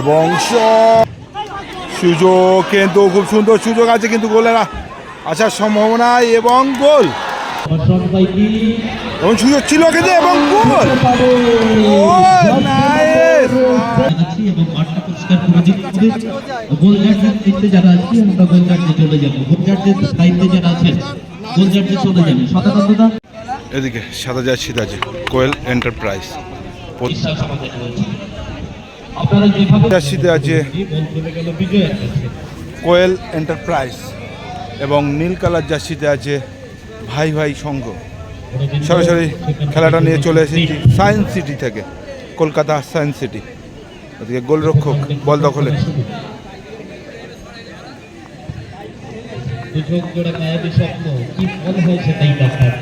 এবং সুযোগ, কিন্তু খুব সুন্দর সুযোগ আছে, কিন্তু গোলের আসার সম্ভাবনা এবং গোল। এবং সুযোগ ছিল কিন্তু, এবং গোল। এদিকে সাদা জার্সিতে আছে কোয়েল এন্টারপ্রাইজ। জার্সিতে আছে কোয়েল এন্টারপ্রাইজ এবং নীল কালার জার্সিতে আছে ভাই ভাই সংঘ। সরাসরি খেলাটা নিয়ে চলে এসেছি সায়েন্স সিটি থেকে কলকাতা সায়েন্স সিটি। ওদিকে গোলরক্ষক বল দখলে। দুচোখ জোড়া স্বপ্ন কি হয়েছে তাই দেখার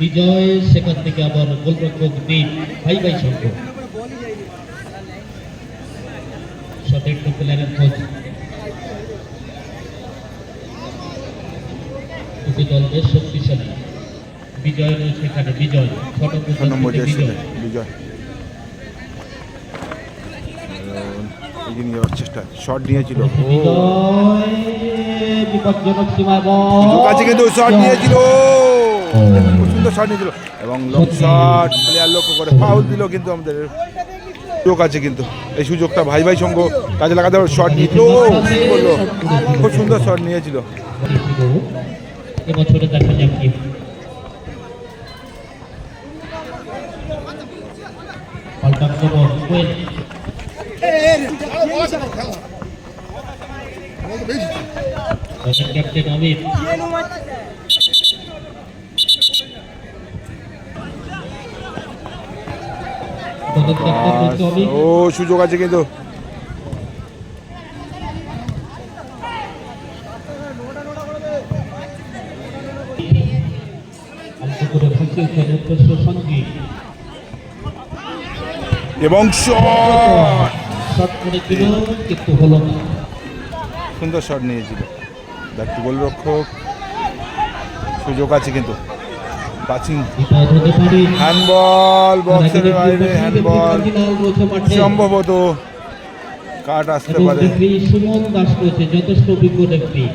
বিজয় সেখান থেকে আবার গোলরক্ষক দ্বীপ ভাই ভাই সঙ্গ সতীর্থ প্লেয়ারের খোঁজ। দুটি দল বেশ শক্তিশালী। বিজয় রয়েছে এখানে বিজয়। ছোট ছ নম্বর বিজয়। বিজয়। এগিয়ে নিয়ে যাওয়ার চেষ্টা শট নিয়েছিল। বিপজ্জনক সীমায় কিন্তু শট নিয়েছিল। সুন্দর শট নিয়েছিল। এবং লং শট প্লেয়ার লক্ষ্য করে ফাউল দিল কিন্তু আমাদের। সুযোগ আছে কিন্তু। এই সুযোগটা ভাই ভাই সঙ্গ কাজে লাগাতে শট নিয়েছিল ও, কি বলল খুব সুন্দর শট নিয়েছিল। ক্যাপ্টেন অমিত দলের ক্যাপ্টেন রয়েছে অমিত ও সুযোগ আছে কিন্তু। এবং সুন্দর শট নিয়েছিল। ব্যাট গোলরক্ষক সুযোগ আছে কিন্তু। পাচিং হ্যান্ডবল বক্সের বাইরে হ্যান্ডবল সম্ভবত কাট আসতে পারে সুমন দাস রয়েছে যথেষ্ট অভিজ্ঞ referee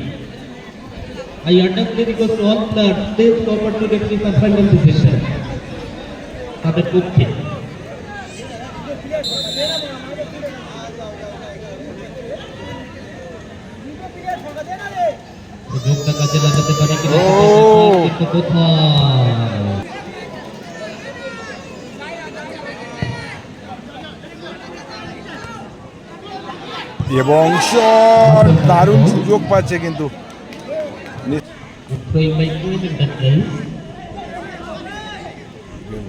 I understand request all players please cooperate to referee for final decision. তাদের পক্ষে সুযোগটা কাজে লাগাতে পারে কিনা কিন্তু কোথায় এবং দারুণ সুযোগ পাচ্ছে কিন্তু.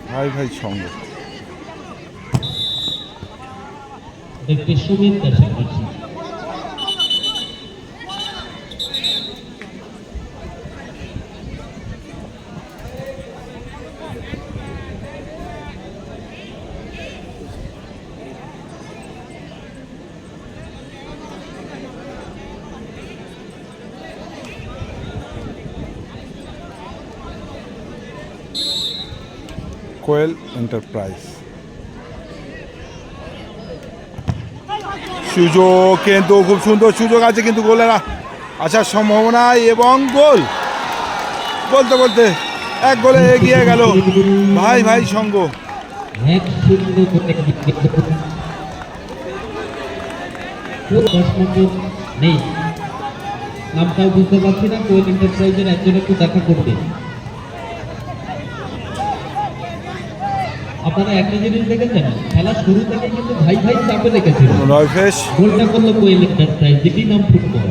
ভাই ভাই, সঙ্গে সুমিত কোয়েল এন্টারপ্রাইজ। সুযোগ কিন্তু খুব সুন্দর সুযোগ আছে কিন্তু গোলের আসার সম্ভাবনা এবং গোল। বলতে বলতে এক গোলে এগিয়ে গেল ভাই ভাই সঙ্গ নেই। নামটাও বুঝতে পারছি না, কোয়েল এন্টারপ্রাইজের একজন একটু দেখা করবে। আপনারা একটা জিনিস দেখেছেন? খেলা শুরু থেকে কিন্তু ভাই ভাই চাপে রেখেছিল গোলটা করল কোয়েল যেটি নাম ফুটবল।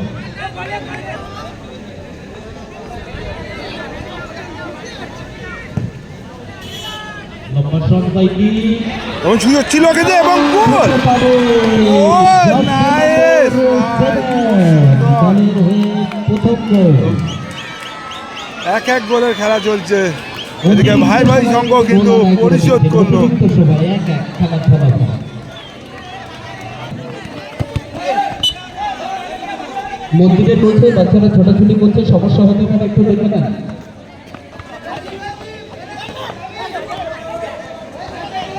এবং সুযোগ ছিল কিন্তু এবং গোল। এক এক গোলের খেলা চলছে। এদিকে ভাই ভাই সঙ্গ কিন্তু পরিশোধ করল। সবাই এক এক খেলার ফলাফল মন্দিরের মধ্যে বাচ্চারা ছোটাছুটি করছে সমস্যা হতে পারে একটু দেখে নেন।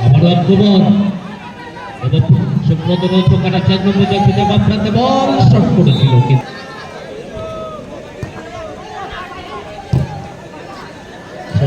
আবার আক্রমণ এবং সুব্রত বল শট করেছিল কিন্তু সরাসরি গোলরক্ষক দিন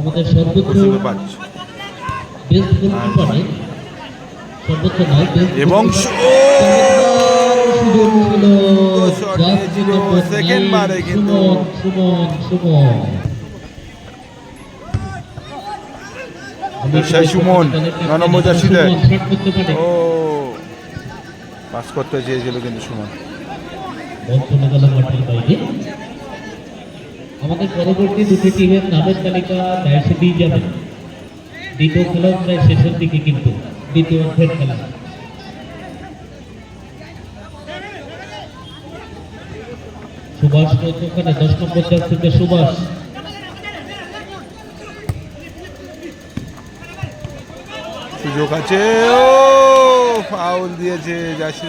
আমাদের সর্বোচ্চ বেস্ট গোলকিপারে সর্বোচ্চ নয় এবং কিন্তু। সুমন সেই নম্বর জার্সিতে। ও পাস করতে চেয়েছিল কিন্তু সুমন বল চলে গেল মাঠের বাইরে আমাদের পরবর্তী দুটি টিমের নামের তালিকা ড্যাশে দিয়ে যাবে। দ্বিতীয় খেলা প্রায় শেষের দিকে কিন্তু দ্বিতীয় অর্ধের খেলা। সুভাষ ওখানে দশ নম্বর জার্সিতে সুভাষ। সুযোগ আছে। ও ফাউল দিয়েছে পাশে।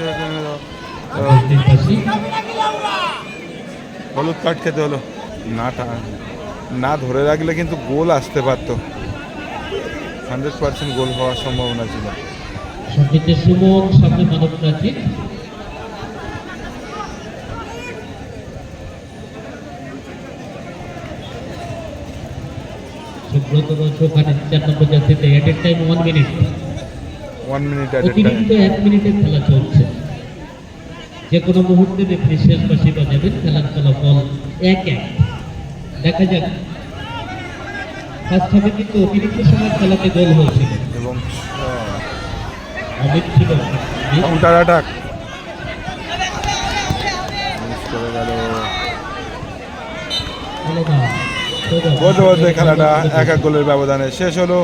হলুদ কার্ড খেতে হলো। না না ধরে রাখলে কিন্তু গোল আসতে পারতো। হান্ড্রেড পার্সেন্ট গোল হওয়ার সম্ভাবনা ছিল। যে কোনো মুহূর্তে রেফারি শেষ খেলার ফলাফল এক এক। দেখা যাক। ফার্স্ট হাফে কিন্তু অতিরিক্ত সময় খেলাতে গোল হয়েছিল। এবং অমিত ছিল কাউন্টার অ্যাটাক। করে গেল। খেলাটা। এক এক গোলের ব্যবধানে শেষ হলো।